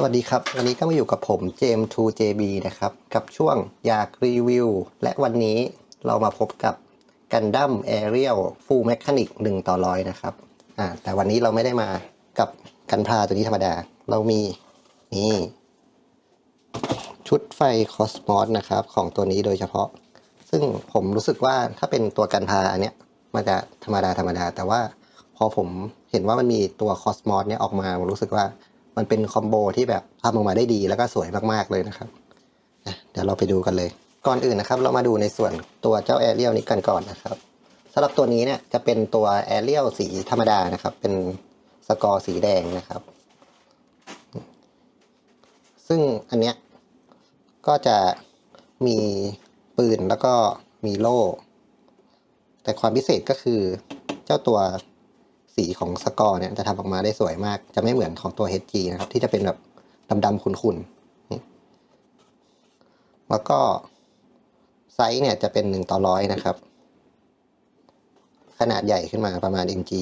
สวัสดีครับ วันนี้ก็มาอยู่กับผมเจม 2JB นะครับ กับช่วงอยากรีวิว และวันนี้เรามาพบกับกันดั้มแอเรียลฟูลแมคานิก1ต่อร้อยนะครับอ่าแต่วันนี้เราไม่ได้มากับกันพาตัวนี้ธรรมดา เรามีนี่ชุดไฟคอสมอสนะครับ ของตัวนี้โดยเฉพาะ ซึ่งผมรู้สึกว่าถ้าเป็นตัวกันพาอันเนี้ยมันจะธรรมดาธรรมดา แต่ว่าพอผมเห็นว่ามันมีตัวคอสมอสเนี้ยออกมาผมรู้สึกว่า มันเป็นคอมโบที่แบบทำออกมาได้ดีแล้วก็สวยมากๆเลยนะครับเดี๋ยวเราไปดูกันเลย ก่อนอื่นนะครับ เรามาดูในส่วนตัวเจ้าแอเรียลนี้กันก่อนนะครับสำหรับตัวนี้เนี่ยจะเป็นตัวแอเรียลสีธรรมดานะครับ เป็นสกอร์สีแดงนะครับ ซึ่งอันเนี้ยก็จะมีปืนแล้วก็มีโล่ แต่ความพิเศษก็คือเจ้าตัว สีของสกอร์เนี่ยจะทำออกมาได้สวยมาก จะไม่เหมือนของตัว HG นะครับ ที่จะเป็นแบบดำๆขุ่นๆแล้วก็ไซส์เนี่ยจะเป็นหนึ่งต่อร้อยนะครับ ขนาดใหญ่ขึ้นมาประมาณ MG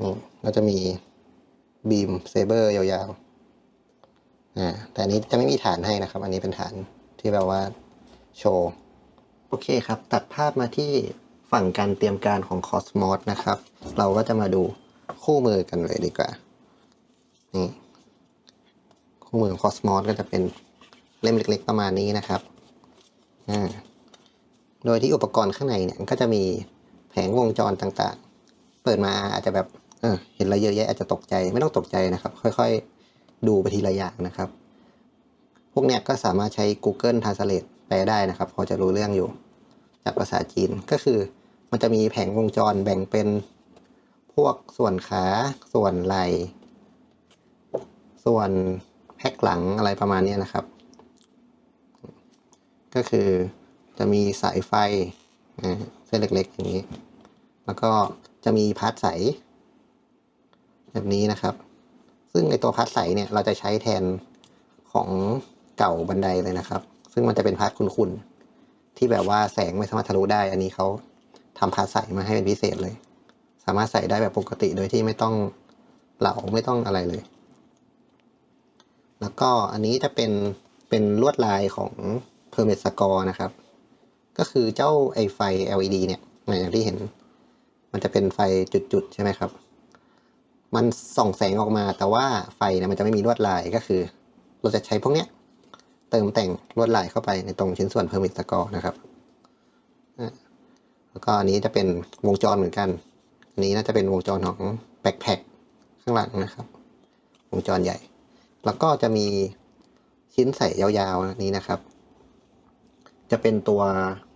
นี่เราจะมีบีมเซเบอร์ยาวๆอ่าแต่อันนี้จะไม่มีฐานให้นะครับ อันนี้เป็นฐานที่แบบว่าโชว์ โอเคครับ ตัดภาพมาที่ ฝั่งการเตรียมการของ Cosmos นะครับ เราก็จะมาดูคู่มือกันเลยดีกว่า นี่คู่มือของ Cosmos ก็จะเป็นเล่มเล็ก ๆ ประมาณนี้นะครับ อ่า โดยที่อุปกรณ์ข้างในเนี่ยก็จะมีแผงวงจรต่างๆ เปิดมาอาจจะแบบเออเห็นอะไรเยอะแยะอาจจะตกใจไม่ต้องตกใจนะครับ ค่อยๆ ดูไปทีละอย่างนะครับ พวกเนี้ยก็สามารถใช้ Google Translate แปลได้นะครับ พอจะรู้เรื่องอยู่ จากภาษาจีนก็คือ มันจะมีแผงวงจรแบ่งเป็นพวกส่วนขาส่วนไหล่ส่วนแพ็คหลังอะไรประมาณนี้นะครับ ก็คือจะมีสายไฟเส้นเล็กๆอย่างนี้ แล้วก็จะมีพาร์ทใส แบบนี้นะครับ ซึ่งในตัวพาร์ทใสเนี่ยเราจะใช้แทนของเก่าบันไดเลยนะครับ ซึ่งมันจะเป็นพาร์ทคุณๆ ที่แบบว่าแสงไม่สามารถทะลุได้ อันนี้เขาทำพาใสมาให้เป็นพิเศษเลย สามารถใส่ได้แบบปกติโดยที่ไม่ต้องเหลาไม่ต้องอะไรเลย แล้วก็อันนี้จะเป็นเป็นลวดลายของ Permit Score นะครับ ก็คือเจ้าไอไฟ LED เนี่ยอย่างที่เห็น มันจะเป็นไฟจุดๆ ใช่ไหมครับ มันส่องแสงออกมาแต่ว่าไฟเนี่ยมันจะไม่มีลวดลายก็คือ เราจะใช้พวกเนี้ย เติมแต่งลวดลายเข้าไปในตรงชิ้นส่วน Permit Score นะครับอะแล้วก็อันนี้จะเป็นวงจรเหมือนกัน อันนี้น่าจะเป็นวงจรของแบ็คแพ็คข้างหลังนะครับ วงจรใหญ่ แล้วก็จะมีชิ้นใส่ยาวๆนี้นะครับ จะเป็นตัว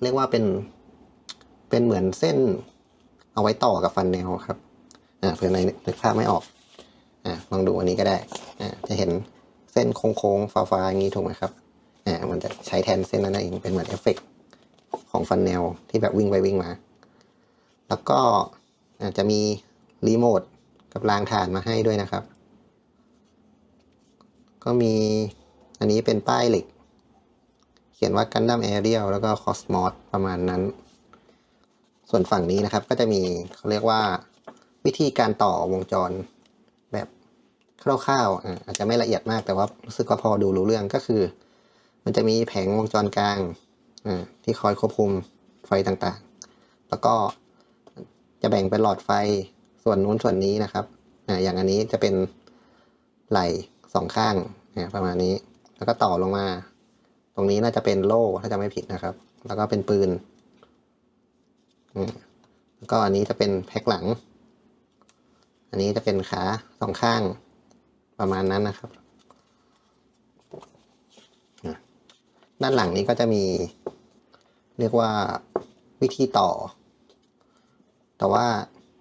เรียกว่าเป็นเป็นเหมือนเส้นเอาไว้ต่อกับฟันแนวครับอ่าเผื่อในนึกภาพไม่ออกอ่าลองดูอันนี้ก็ได้อ่าจะเห็นเส้นโค้งๆฟ้าๆอย่างนี้ถูกไหมครับ อ่ามันจะใช้แทนเส้นนั้นเองเป็นเหมือนเอฟเฟกต์ของฟันแนวที่แบบวิ่งไปวิ่งมา แล้วก็อาจจะมีรีโมทกับรางฐานมาให้ด้วยนะครับ ก็มีอันนี้เป็นป้ายเหล็ก เขียนว่ากันดั้มแอเรียลแล้วก็คอสมอสประมาณนั้น ส่วนฝั่งนี้นะครับก็จะมีเขาเรียกว่าวิธีการต่อวงจรแบบคร่าวๆอะอาจจะไม่ละเอียดมากแต่ว่ารู้สึกว่าพอดูรู้เรื่องก็คือ มันจะมีแผงวงจรกลางอที่คอยควบคุมไฟต่างๆ แล้วก็จะแบ่งเป็นหลอดไฟส่วนนู้นส่วนนี้นะครับอย่างอันนี้จะเป็นไหล่สองข้างประมาณนี้ แล้วก็ต่อลงมา ตรงนี้น่าจะเป็นโล่ถ้าจะไม่ผิดนะครับ แล้วก็เป็นปืนแล้วก็อันนี้จะเป็นแพ็คหลัง อันนี้จะเป็นขาสองข้างประมาณนั้นนะครับอะ ด้านหลังนี้ก็จะมี เรียกว่าวิธีต่อ แต่ว่า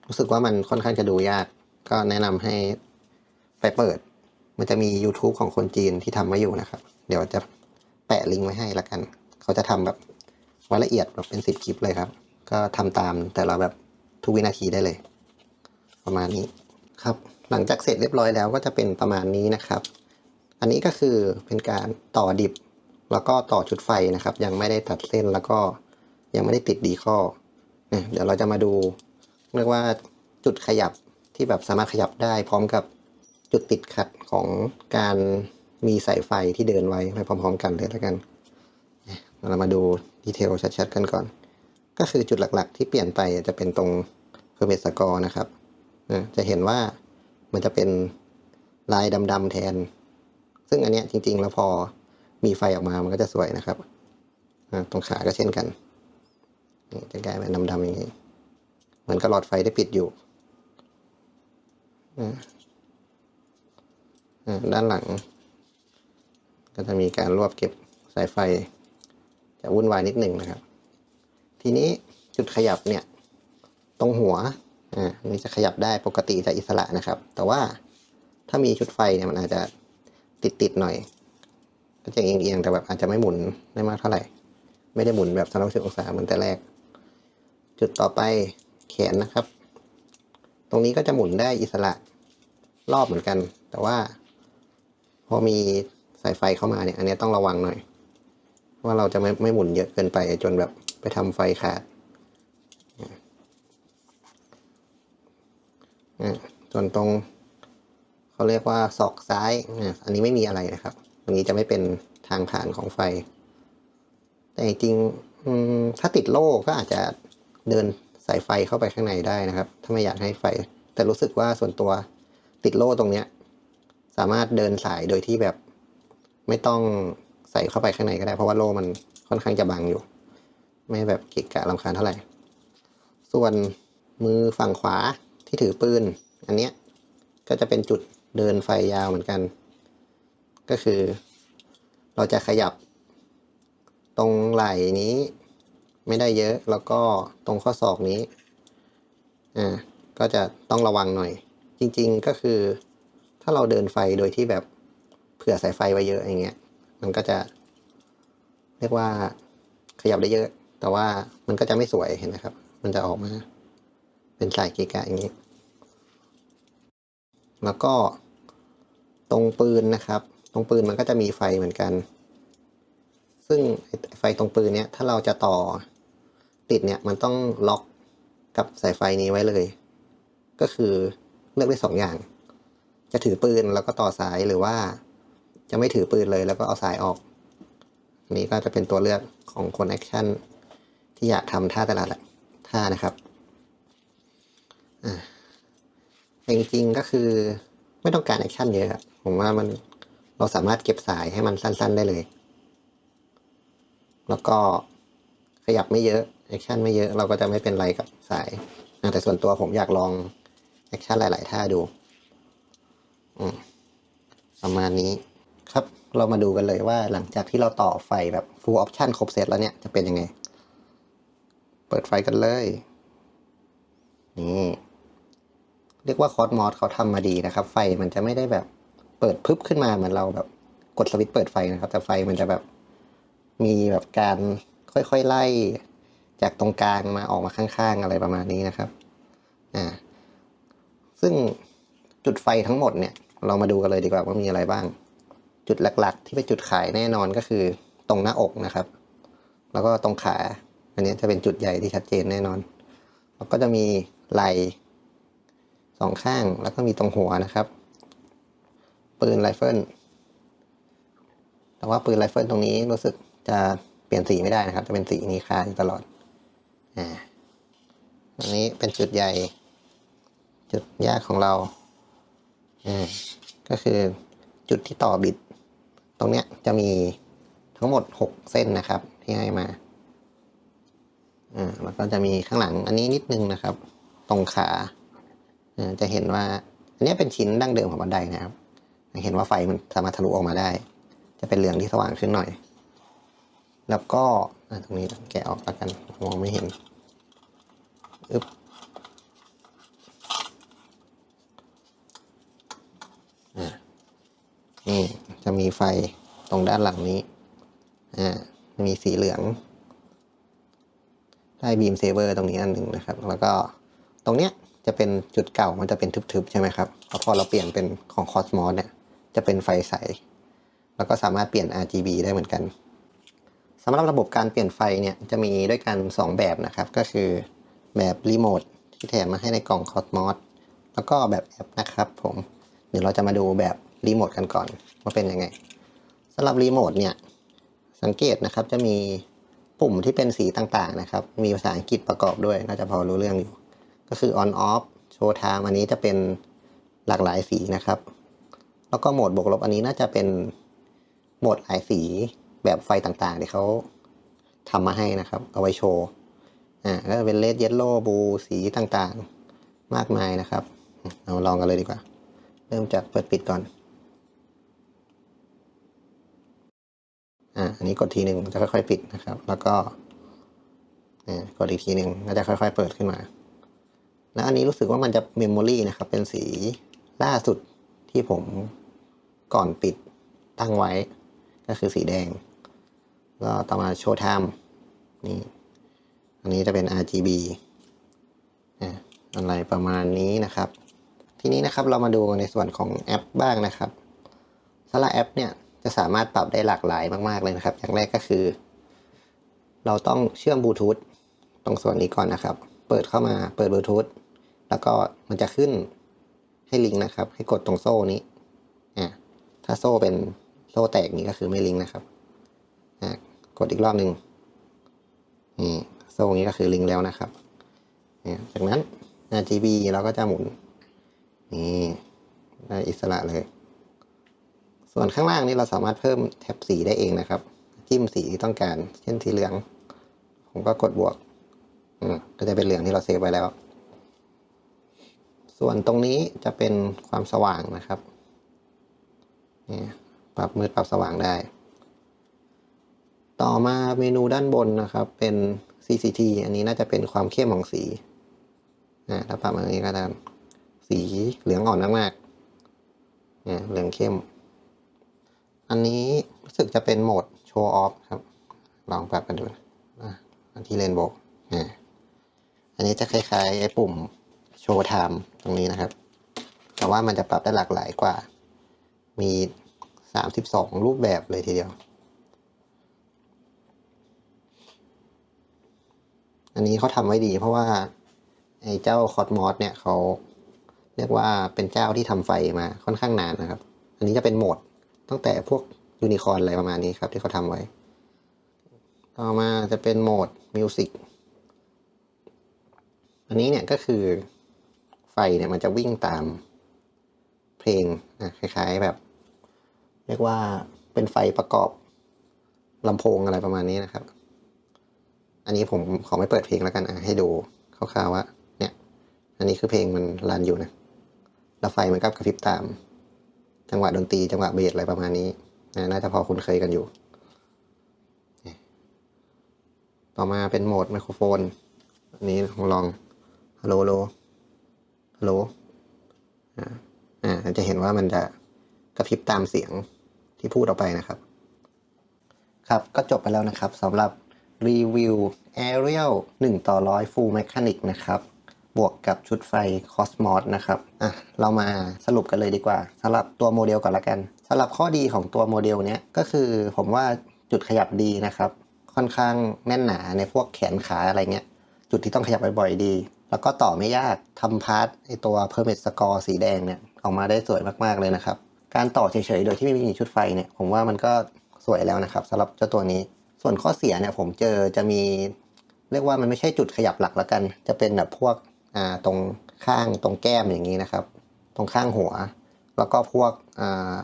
รู้สึกว่ามันค่อนข้างจะดูยาก ก็แนะนำให้ไปเปิด มันจะมี YouTube ของคนจีนที่ทำไว้อยู่นะครับ เดี๋ยวจะแปะลิงก์ไว้ให้ละกัน เขาจะทำแบบไว้ละเอียดแบบเป็นสิบคลิปเลยครับ ก็ทำตามแต่ละแบบทุกวินาทีได้เลย ประมาณนี้ครับ หลังจากเสร็จเรียบร้อยแล้วก็จะเป็นประมาณนี้นะครับ อันนี้ก็คือเป็นการต่อดิบ แล้วก็ต่อชุดไฟนะครับ ยังไม่ได้ตัดเส้นแล้วก็ยังไม่ได้ติดดีข้อเดี๋ยวเราจะมาดูเรียกว่าจุดขยับที่แบบสามารถขยับได้ พร้อมกับจุดติดขัดของการมีสายไฟที่เดินไว้ไปพร้อม ๆ กันเลยแล้วกัน เรามาดูดีเทลชัดๆกันก่อน ก็คือจุดหลักๆ ที่เปลี่ยนไปจะเป็นตรง permit score นะครับจะเห็นว่ามันจะเป็นลายดำๆแทน ซึ่งอันเนี้ยจริงๆ แล้วพอ มีไฟออกมามันก็จะสวยนะครับตรงขาก็เช่นกันนี่จะกลายเป็นดำๆอย่างนี้เหมือนกับหลอดไฟได้ปิดอยู่ด้านหลัง ก็จะมีการรวบเก็บสายไฟ จะวุ่นวายนิดหนึ่งนะครับ ทีนี้จุดขยับเนี่ย ตรงหัวอ่าอันนี้จะขยับได้ปกติจะอิสระนะครับ แต่ว่าถ้ามีชุดไฟเนี่ยมันอาจจะติดติดๆหน่อย ก็จะเอียงๆแต่แบบอาจจะไม่หมุนได้มากเท่าไหร่ ไม่ได้หมุนแบบ360องศาเหมือนแต่แรก จุดต่อไปแขนนะครับ ตรงนี้ก็จะหมุนได้อิสระรอบเหมือนกัน แต่ว่า พอมีสายไฟเข้ามาเนี่ย อันนี้ต้องระวังหน่อย ว่าเราจะไม่ไม่หมุนเยอะเกินไปจนแบบไปทำไฟขาดอ่าส่วนตรง เขาเรียกว่าศอกซ้าย อันนี้ไม่มีอะไรนะครับ อันนี้จะไม่เป็นทางผ่านของไฟ แต่จริงถ้าติดโล่ก็อาจจะเดินสายไฟเข้าไปข้างในได้นะครับ ถ้าไม่อยากให้ไฟ แต่รู้สึกว่าส่วนตัวติดโล่ตรงเนี้ย สามารถเดินสายโดยที่แบบ ไม่ต้องใส่เข้าไปข้างในก็ได้ เพราะว่าโล่มันค่อนข้างจะบังอยู่ ไม่แบบกะกะลำคาญเท่าไหร่ ส่วนมือฝั่งขวาที่ถือปืน อันเนี้ยก็จะเป็นจุดเดินไฟยาวเหมือนกัน ก็คือ เราจะขยับ ตรงไหล่นี้ ไม่ได้เยอะแล้วก็ตรงข้อศอกนี้อ่าก็จะต้องระวังหน่อย จริง ๆก็คือ ถ้าเราเดินไฟโดยที่แบบเผื่อสายไฟไว้เยอะอย่างเงี้ย มันก็จะ เรียกว่าขยับได้เยอะ แต่ว่ามันก็จะไม่สวยเห็นไหมครับ มันจะออกมา เป็นสายกีกะอย่างนี้ แล้วก็ตรงปืนนะครับ รงปืนมันก็จะมีไฟเหมือนกัน ซึ่งไฟตรงปืนเนี้ยถ้าเราจะต่อติดเนี่ยมันต้องล็อกกับสายไฟนี้ไว้เลย ก็คือเลือกได้สองอย่าง จะถือปืนแล้วก็ต่อสายหรือว่า จะไม่ถือปืนเลยแล้วก็เอาสายออกนี่ก็จะเป็นตัวเลือกของคนแอคชั่นที่อยากทำท่าแต่ละท่านะครับอ่าจริงๆก็คือไม่ต้องการแอคชั่นเยอะครับผมว่ามัน เราสามารถเก็บสายให้มันสั้น ๆ ได้เลย แล้วก็ขยับไม่เยอะแอคชั่นไม่เยอะเราก็จะไม่เป็นไรกับสาย แต่ส่วนตัวผมอยากลองแอคชั่นหลาย ๆ ท่าดูอืมประมาณนี้ครับเรามาดูกันเลยว่าหลังจากที่เราต่อไฟแบบ full option ครบเซตแล้วเนี่ยจะเป็นยังไง เปิดไฟกันเลย นี่ เรียกว่าคอสมอสเขาทำมาดีนะครับ ไฟมันจะไม่ได้แบบ เปิดพึบขึ้นมาเหมือนเราแบบกดสวิตช์เปิดไฟนะครับ แต่ไฟมันจะแบบมีแบบการค่อยๆไล่จากตรงกลางมาออกมาข้างๆอะไรประมาณนี้นะครับอ่าซึ่งจุดไฟทั้งหมดเนี่ย เรามาดูกันเลยดีกว่าว่ามีอะไรบ้าง จุดหลักๆ ที่เป็นจุดขายแน่นอนก็คือตรงหน้าอกนะครับ แล้วก็ตรงขา อันนี้จะเป็นจุดใหญ่ที่ชัดเจนแน่นอน แล้วก็จะมีไหล่สองข้างแล้วก็มีตรงหัวนะครับ ปืนไรเฟิลแต่ว่าปืนไรเฟิลตรงนี้รู้สึกจะเปลี่ยนสีไม่ได้นะครับ จะเป็นสีนี้คาอยู่ตลอดอ่าอันนี้เป็นจุดใหญ่ จุดยากของเราอ่าก็คือจุดที่ต่อบิด ตรงเนี้ยจะมีทั้งหมดหกเส้นนะครับ ที่ให้มาอ่าแล้วก็จะมีข้างหลังอันนี้นิดนึงนะครับ ตรงขาอ่าจะเห็นว่า อันนี้เป็นชิ้นดั้งเดิมของบันไดนะครับ เห็นว่าไฟมันสามารถทะลุออกมาได้ จะเป็นเหลืองที่สว่างขึ้นหน่อย แล้วก็ตรงนี้แกะออกแล้วกันมองไม่เห็นอึ๊บนี่จะมีไฟตรงด้านหลังนี้ อ่า มีสีเหลือง ได้บีมเซเวอร์ตรงนี้อันหนึ่งนะครับ แล้วก็ตรงเนี้ยจะเป็นจุดเก่ามันจะเป็นทึบๆ ใช่ไหมครับแล้วพอเราเปลี่ยนเป็นของ Cosmos เนี่ย จะเป็นไฟใส แล้วก็สามารถเปลี่ยน RGB ได้เหมือนกันสำหรับระบบการเปลี่ยนไฟเนี่ยจะมีด้วยกัน 2 แบบนะครับ ก็คือแบบรีโมทที่แถมมาให้ในกล่อง Cosmos แล้วก็แบบแอปนะครับผม เดี๋ยวเราจะมาดูแบบรีโมทกันก่อนว่าเป็นยังไงสำหรับรีโมทเนี่ยสังเกตนะครับจะมีปุ่มที่เป็นสีต่างๆนะครับ มีภาษาอังกฤษประกอบด้วยน่าจะพอรู้เรื่องอยู่ ก็คือ on off show time อันนี้จะเป็นหลากหลายสีนะครับ แล้วก็โหมดบวกลบอันนี้น่าจะเป็นโหมดหลายสีแบบไฟต่างๆ ที่เขาทำมาให้นะครับ เอาไว้โชว์ อ่าก็เป็นเลดเยลโล่บูสีต่างๆ มากมายนะครับ เราลองกันเลยดีกว่า เริ่มจากเปิดปิดก่อน อ่า อันนี้กดทีหนึ่งจะค่อยๆปิดนะครับ แล้วก็อ่ากดอีกทีหนึ่งก็จะค่อย ๆ เปิดขึ้นมา แล้วอันนี้รู้สึกว่ามันจะเมมโมรีนะครับ เป็นสีล่าสุดที่ผม ก่อนปิดตั้งไว้ ก็คือสีแดง ก็ต่อมาโชว์ไทม์นี่อันนี้จะเป็น RGB อะอะไรประมาณนี้นะครับ ทีนี้นะครับเรามาดูในส่วนของแอปบ้างนะครับสำหรับแอปเนี่ยจะสามารถปรับได้หลากหลายมาก ๆ เลยนะครับ อย่างแรกก็คือ เราต้องเชื่อมบลูทูธตรงส่วนนี้ก่อนนะครับ เปิดเข้ามาเปิดบลูทูธแล้วก็มันจะขึ้นให้ลิงก์นะครับ ให้กดตรงโซ่นี้อะ ถ้าโซ่เป็นโซ่แตกนี้ก็คือไม่ลิงก์นะครับอะกดอีกรอบหนึ่งนี่โซ่นี้ก็คือลิงก์แล้วนะครับนี่ยจากนั้น RGB เราก็จะหมุนนี่ได้อิสระเลย ส่วนข้างล่างนี้เราสามารถเพิ่มแท็บสีได้เองนะครับ จิ้มสีที่ต้องการ เช่นสีเหลือง ผมก็กดบวกอืมก็จะเป็นเหลืองที่เราเซฟไว้แล้ว ส่วนตรงนี้จะเป็นความสว่างนะครับ นี่ปรับมืดปรับสว่างได้ ต่อมาเมนูด้านบนนะครับ เป็น CCT อันนี้น่าจะเป็นความเข้มของสีนะถ้าปรับมาอย่างนี้ก็จะสีเหลืองอ่อนมากๆเนี่ยเหลืองเข้ม อันนี้รู้สึกจะเป็นโหมดโชว์ออฟครับ ลองปรับกันดูนะอันที่เลนโบว์อันนี้จะคล้ายๆไอ้ปุ่มโชว์ไทม์ตรงนี้นะครับ แต่ว่ามันจะปรับได้หลากหลายกว่า มีสามสิบสองรูปแบบเลยทีเดียว อันนี้เขาทำไว้ดีเพราะว่าไอ้เจ้าคอสมอสเนี่ยเขาเรียกว่าเป็นเจ้าที่ทำไฟมาค่อนข้างนานนะครับ อันนี้จะเป็นโหมดตั้งแต่พวกยูนิคอร์นอะไรประมาณนี้ครับ ที่เขาทำไว้ ต่อมาจะเป็นโหมดมิวสิกอันนี้เนี่ยก็คือไฟเนี่ยมันจะวิ่งตามเพลงนะคล้ายๆแบบ เรียกว่าเป็นไฟประกอบลำโพงอะไรประมาณนี้นะครับ อันนี้ผมขอไม่เปิดเพลงแล้วกันอะให้ดูคร่าวๆว่า เนี่ย อันนี้คือเพลงมันรันอยู่นะแล้วไฟมันก็กระพริบตาม จังหวะดนตรีจังหวะเบสอะไรประมาณนี้นะน่าจะพอคุ้นเคยกันอยู่ ต่อมาเป็นโหมดไมโครโฟน อันนี้ลองลองฮัลโหลฮัลโหลฮัลโหลอ่าอ่าจะเห็นว่ามันจะกระพริบตามเสียง ที่พูดออกไปนะครับ ครับก็จบไปแล้วนะครับสำหรับรีวิว Ariel 1 ต่อ 100 Full Mechanic นะครับบวกกับชุดไฟ Cosmos นะครับอะเรามาสรุปกันเลยดีกว่าสำหรับตัวโมเดลก่อนละกันสำหรับข้อดีของตัวโมเดลเนี้ยก็คือผมว่าจุดขยับดีนะครับ ค่อนข้างแน่นหนาในพวกแขนขาอะไรเงี้ย จุดที่ต้องขยับบ่อยๆดี แล้วก็ต่อไม่ยากทำพาร์ทไอตัว Permit Score สีแดงเนี่ยออกมาได้สวยมากๆเลยนะครับ การต่อเฉยๆ โดยที่ไม่มีชุดไฟเนี่ย ผมว่ามันก็สวยแล้วนะครับสำหรับเจ้าตัวนี้ ส่วนข้อเสียเนี่ยผมเจอจะมี เรียกว่ามันไม่ใช่จุดขยับหลักแล้วกัน จะเป็นแบบพวกอ่าตรงข้างตรงแก้มอย่างนี้นะครับ ตรงข้างหัว แล้วก็พวกอ่า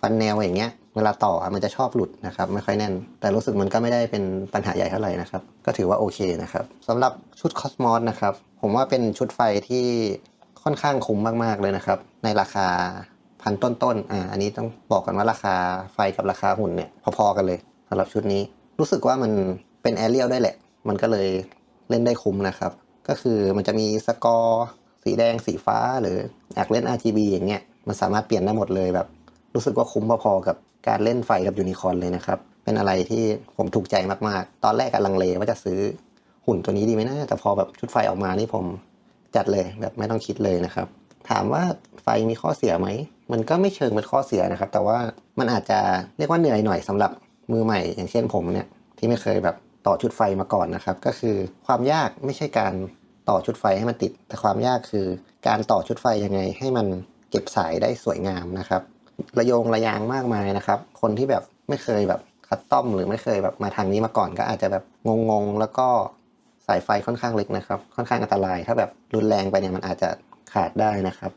ฟันแนวอย่างเงี้ย เวลาต่อมันจะชอบหลุดนะครับ ไม่ค่อยแน่น แต่รู้สึกมันก็ไม่ได้เป็นปัญหาใหญ่เท่าไหร่นะครับ ก็ถือว่าโอเคนะครับสำหรับชุดคอสมอสนะครับ ผมว่าเป็นชุดไฟที่ค่อนข้างคุ้มมาก ๆ เลยนะครับ ในราคา พันต้นๆอ่าอันนี้ต้องบอกกันว่าราคาไฟกับราคาหุ่นเนี่ยพอๆกันเลยสำหรับชุดนี้ รู้สึกว่ามันเป็นแอเรียลได้แหละ มันก็เลยเล่นได้คุ้มนะครับ ก็คือมันจะมีสกอร์สีแดงสีฟ้าหรืออยากเล่น RGB อย่างเงี้ยมันสามารถเปลี่ยนได้หมดเลยแบบ รู้สึกว่าคุ้มพอๆกับการเล่นไฟกับยูนิคอร์นเลยนะครับ เป็นอะไรที่ผมถูกใจมากๆ ตอนแรกกำลังเลว่าจะซื้อหุ่นตัวนี้ดีไหมนะแต่พอแบบชุดไฟออกมานี่ผมจัดเลยแบบไม่ต้องคิดเลยนะครับ ถามว่าไฟมีข้อเสียไหม มันก็ไม่เชิงเป็นข้อเสียนะครับ แต่ว่ามันอาจจะเรียกว่าเหนื่อยหน่อยสำหรับมือใหม่ อย่างเช่นผมเนี่ยที่ไม่เคยแบบต่อชุดไฟมาก่อนนะครับ ก็คือความยากไม่ใช่การต่อชุดไฟให้มันติด แต่ความยากคือการต่อชุดไฟยังไง ให้มันเก็บสายได้สวยงามนะครับ ระยงระยางมากมายนะครับ คนที่แบบไม่เคยแบบคัสตอมหรือไม่เคยแบบมาทางนี้มาก่อน ก็อาจจะแบบงงๆแล้วก็สายไฟค่อนข้างเล็กนะครับ ค่อนข้างอันตราย ถ้าแบบรุนแรงไปเนี่ยมันอาจจะขาดได้นะครับ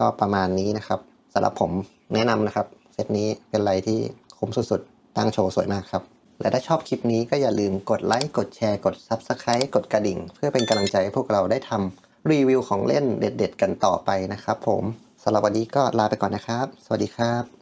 ก็ประมาณนี้นะครับสำหรับผมแนะนำนะครับ เซตนี้เป็นอะไรที่คุ้มสุดๆ ตั้งโชว์สวยมากครับ และถ้าชอบคลิปนี้ก็อย่าลืมกดไลค์กดแชร์กด Subscribe กดกระดิ่ง เพื่อเป็นกำลังใจให้พวกเราได้ทำรีวิวของเล่นเด็ด ๆ กันต่อไปนะครับผมสำหรับวันนี้ก็ลาไปก่อนนะครับ สวัสดีครับ